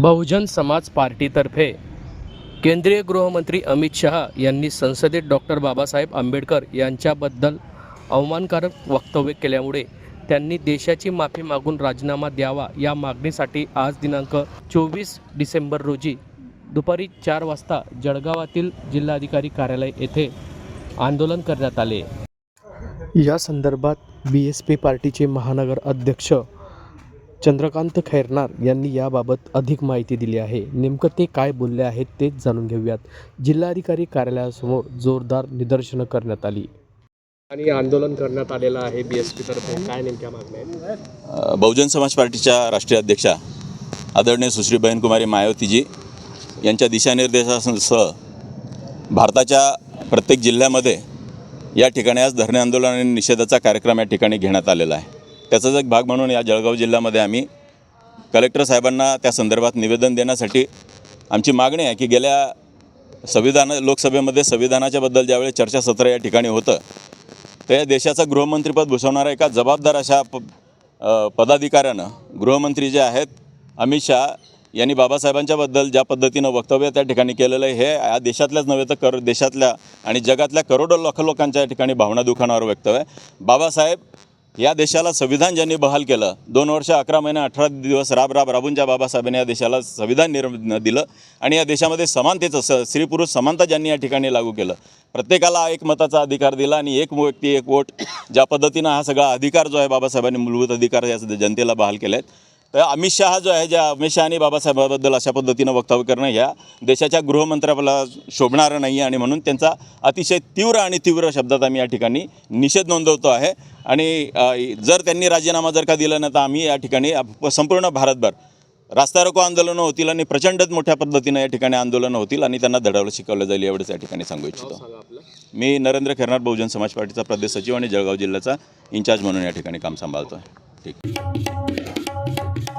बहुजन समाज पार्टीतर्फे केंद्रीय गृहमंत्री अमित शहा यांनी संसदेत डॉक्टर बाबासाहेब आंबेडकर यांच्याबद्दल अवमानकारक वक्तव्य केल्यामुळे त्यांनी देशाची माफी मागून राजीनामा द्यावा या मागणीसाठी आज दिनांक चोवीस डिसेंबर रोजी दुपारी चार वाजता जळगावातील जिल्हाधिकारी कार्यालय येथे आंदोलन करण्यात आले. या संदर्भात बी एस पी पार्टीचे महानगर अध्यक्ष चंद्रकांत खैरनार यांनी याबाबत अधिक माहिती दिली आहे. नेमकं ते काय बोलले आहेत तेच जाणून घेऊयात. जिल्हाधिकारी कार्यालयासमोर जोरदार निदर्शनं करण्यात आली. आणि आंदोलन करण्यात आलेलं आहे बी एस पीतर्फे काय नेमक्या मागण्या आहेत? बहुजन समाज पार्टीच्या राष्ट्रीय अध्यक्षा आदरणीय सुश्री बहनकुमारी मायावतीजी यांच्या दिशानिर्देशासह भारताच्या प्रत्येक जिल्ह्यामध्ये या ठिकाणी आज धरणे आंदोलन आणि निषेधाचा कार्यक्रम या ठिकाणी घेण्यात आलेला आहे. त्याचाच एक भाग म्हणून या जळगाव जिल्ह्यामध्ये आम्ही कलेक्टर साहेबांना त्या संदर्भात निवेदन देण्यासाठी आमची मागणी आहे की गेल्या संविधान लोकसभेमध्ये संविधानाच्याबद्दल ज्यावेळी चर्चासत्र या ठिकाणी होतं तर या देशाचं गृहमंत्रीपद भूषवणाऱ्या एका जबाबदार अशा प पदाधिकाऱ्यानं गृहमंत्री जे आहेत अमित शहा यांनी बाबासाहेबांच्याबद्दल ज्या पद्धतीनं वक्तव्य त्या ठिकाणी केलेलं आहे हे या देशातल्याच नव्हे तर कर देशातल्या आणि जगातल्या करोडो लाख लोकांच्या ठिकाणी भावना दुखावणारं वक्तव्य आहे. बाबासाहेब या देशाला संविधान ज्यांनी बहाल केलं दोन वर्ष अकरा महिने अठरा दिवस राब राब राबूंच्या बाबासाहेबांनी या देशाला संविधान निर्म दिलं आणि या देशामध्ये समानतेचं स स्त्री पुरुष समानता ज्यांनी या ठिकाणी लागू केलं प्रत्येकाला एक मताचा अधिकार दिला आणि एक व्यक्ती एक वोट ज्या पद्धतीनं हा सगळा अधिकार जो आहे बाबासाहेबांनी मूलभूत अधिकार या जनतेला बहाल केले आहेत तर अमित शहा जो आहे ज्या अमित शहानी बाबासाहेबाबद्दल अशा पद्धतीनं वक्तव्य करणं ह्या देशाच्या गृहमंत्र्याला शोभणारं नाही आहे आणि म्हणून त्यांचा अतिशय तीव्र आणि तीव्र शब्दात आम्ही या ठिकाणी निषेध नोंदवतो आहे. आणि जर त्यांनी राजीनामा जर का दिला नाही तर आम्ही या ठिकाणी संपूर्ण भारतभर रास्ता रोको आंदोलनं होतील आणि प्रचंडच मोठ्या पद्धतीनं या ठिकाणी आंदोलनं होतील आणि त्यांना धडावलं शिकवलं जाईल एवढंच या ठिकाणी सांगू इच्छितो. मी नरेंद्र खैरनार बहुजन समाज पार्टीचा प्रदेश सचिव आणि जळगाव जिल्ह्याचा इन्चार्ज म्हणून या ठिकाणी काम सांभाळतो आहे কর্তৃক